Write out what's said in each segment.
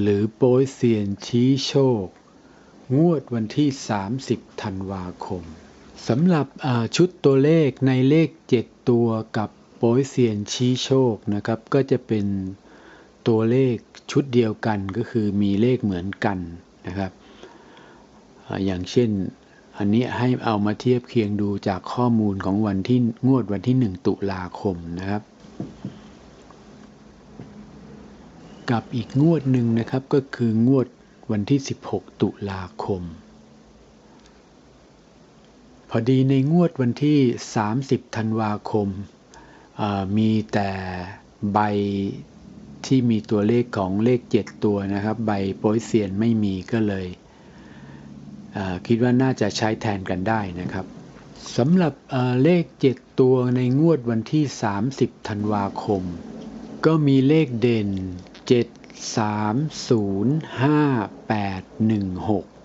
หรือโป้ยเซียนชี้โชค งวดวันที่ 30 ธันวาคมสำหรับชุดตัวเลขในเลข 7 ตัวกับโป้ยเซียนชี้โชคนะครับ ก็จะเป็นตัวเลขชุดเดียวกันก็คือมีเลขเหมือนกันนะครับ อย่างเช่นอันนี้ให้เอามาเทียบเคียงดูจากข้อมูลของวันที่งวดวันที่ 1 ตุลาคมนะครับ กับอีกงวดหนึ่งนะครับก็คืองวดวันที่ 16 ตุลาคม พอดีในงวดวันที่ 30 ธันวาคม มีแต่ใบที่มีตัวเลขของเลข 7 ตัวนะครับ ใบโป้ยเซียนไม่มีก็เลยคิดว่าน่าจะใช้แทนกันได้นะครับสำหรับอ่าเลข 7 ตัวในงวดวันที่ 30 ธันวาคม ก็มีเลขเด่น 7 3 0 5 8 1 6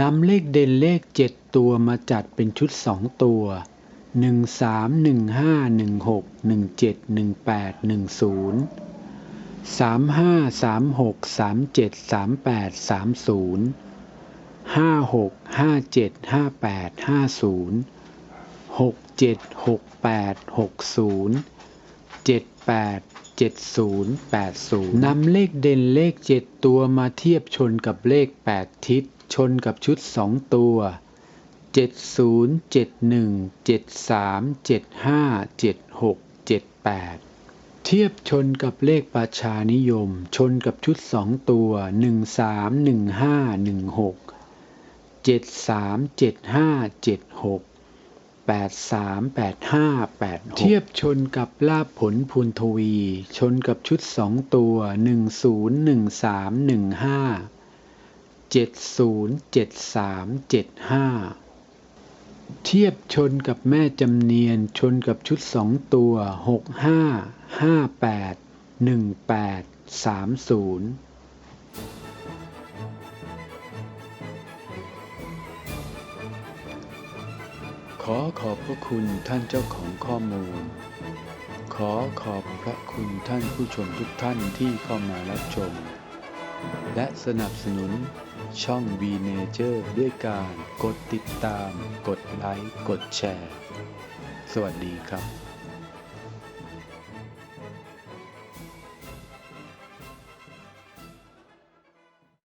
นำเลขเด่นเลข 7 ตัวมาจัดเป็นชุด 2 ตัว 1 3 1 5 1 6 1 7 1 8 1 0 3 5 3 6 3 7 3 8 3 0 5 6 5 7 5 8 5 0 6 7 6 8 6 0 7 8 70 80นำเลขเด่นเลข 7 ตัวมาเทียบชนกับเลข 8 ทิศ ชนกับชุด 2 ตัว 70 71 73 75 76 78 เทียบชนกับเลขประชานิยม ชนกับชุด 2 ตัว 13 15 16 73 75 76 83 85 86 เทียบชนกับลาบผลพูนทวี ชนกับชุด 2 ตัว 10 13 15 70 73 75เทียบชนกับแม่จำเนียนชนกับชุด2ตัว65 58 18 30ขอขอบพระคุณท่านเจ้าของข้อมูล ขอขอบพระคุณท่านผู้ชมทุกท่านที่เข้ามารับชม และสนับสนุนช่อง V Nature ด้วยการกดติดตาม กดไลค์ กดแชร์ สวัสดีครับ